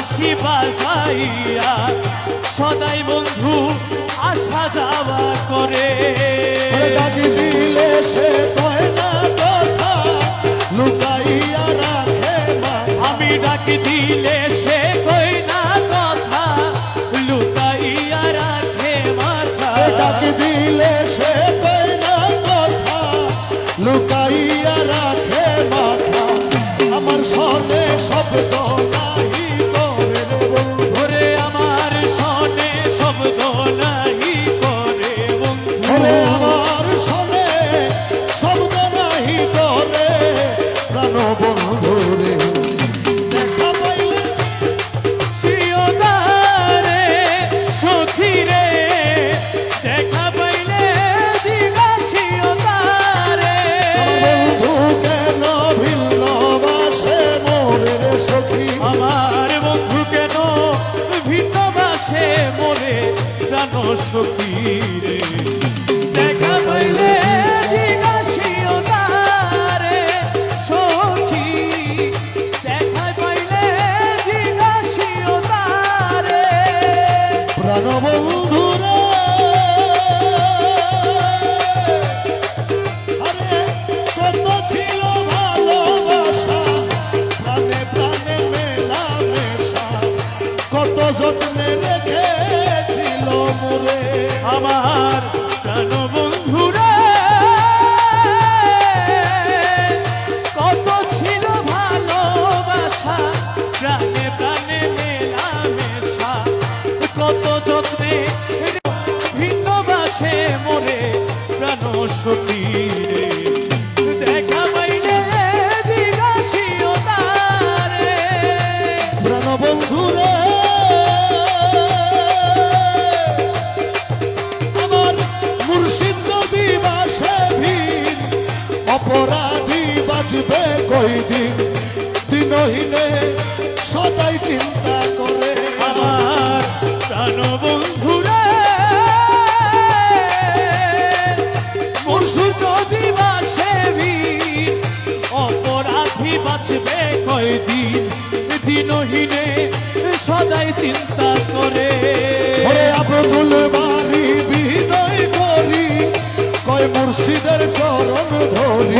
মোহনবাসী বাজাইয়া সদাই বন্ধু আসা যাওয়া করে। ডাকি দিলে সে কয় না কথা লুকাইয়া রাখে আমি ডাকি দিলে সে না কথা লুকাইয়া রাখে মাথা। ডাকি দিলে সে কয় না কথা লুকাইয়া রাখে মাথা। আমার সনে শব্দ সখী। আমার বন্ধু কেন ভিন্ন বাসে মনে প্রাণ সখীরে? দেখা সদাই চিন্তা করে। আমার প্রাণ বন্ধুরে মুর্শিদ যদি বাসে বীর, অপরাধী বাঁচবে কয়দিন? দিনহীনে সদাই চিন্তা করে। আব্দুল বাড়ি বিনয় করি কয় মুর্শিদের চরণ ধরি।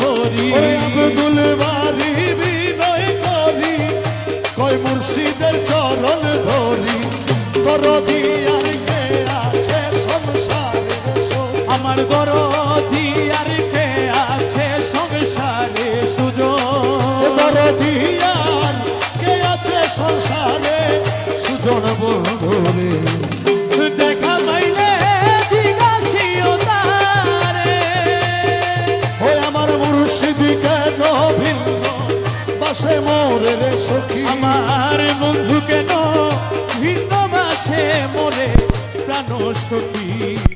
ধরি। আব্দুল বাড়ি বিনয় করি কয় মুর্শিদের চরণ ধরি। কর দিয়ার কে আছে সংসারে। আমার গরধি আর কে আছে সংসারে সুযোগ? কর দিয়ার কে আছে সংসারে সুজন বন্ধুরে জানো সখী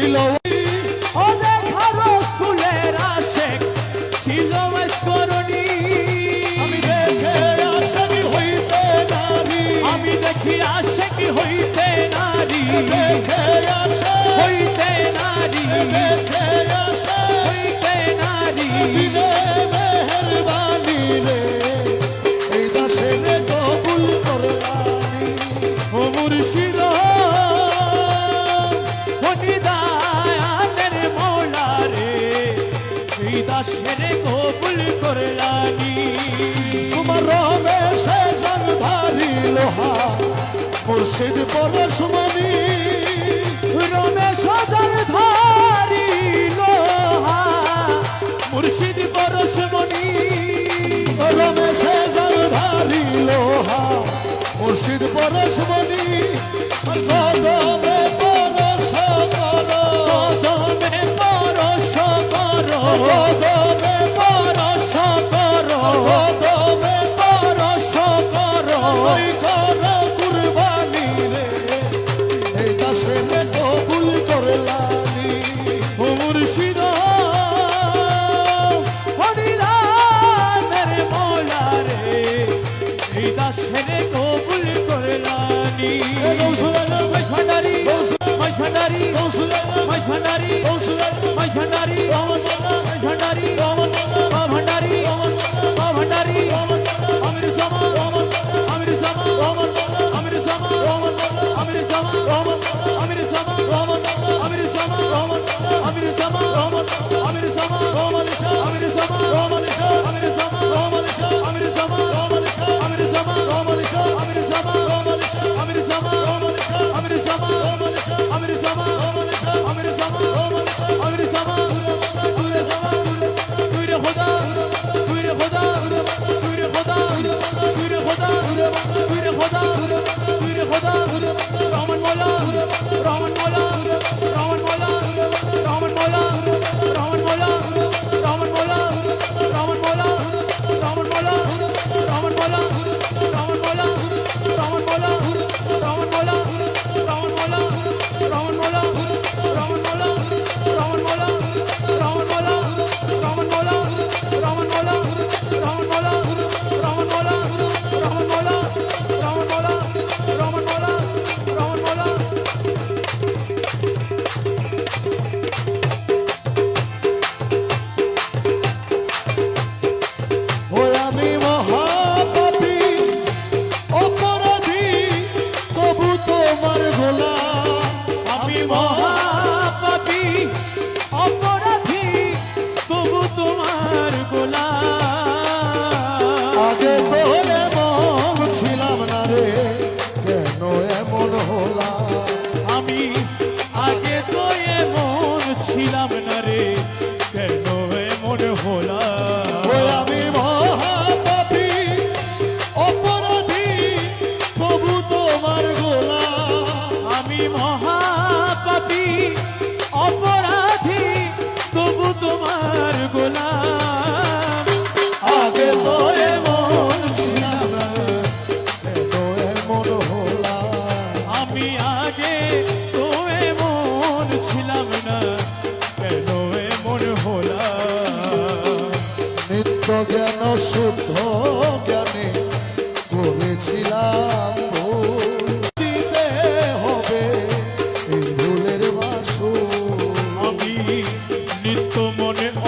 ছিল মুর্শিদ পরশুমণি রমেশ ধারি লোহা। মুর্শিদ পরশুমণি রমেশ ধারি লোহা। মুর্শিদ পরশুমণি কদমে পরশ কর কদমে পরশ কর ঔষধের মাছ ভান্ডারি ঔষধের মাছ ভান্ডারি অমর মাছ ভান্ডারি অমর মা ভান্ডারি অমর মা ভান্ডারি অমর আমির জামা অমর আমির জামা অমর আমির জামা অমর আমির জামা অমর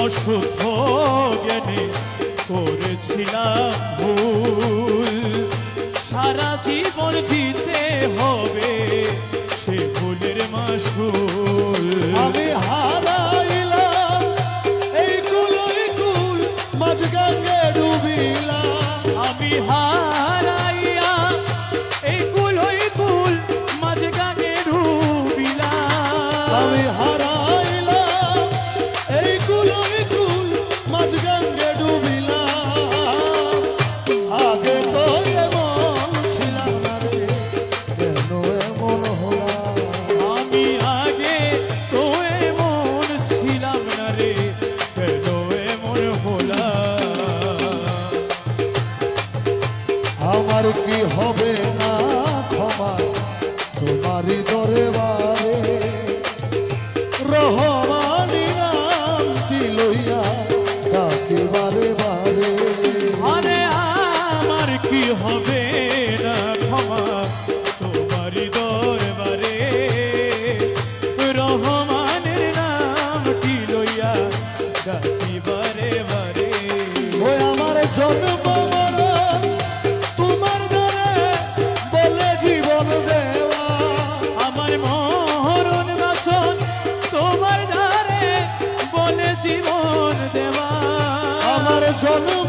অশুদ্ধ জ্ঞানে করেছিলাম ভুল। সারা জীবন দিতে হবে সে ভুলের মাসুল। আমি হারাইলাম এই কুলোই কুল মাঝ গাছে ডুবিলাম। আমি হারাইয়া এই কুলোই কুল মাঝ গানে ডুবিলাম। আমি কি হবে না ক্ষমা। তোমারই দরে রহমানি Johnny.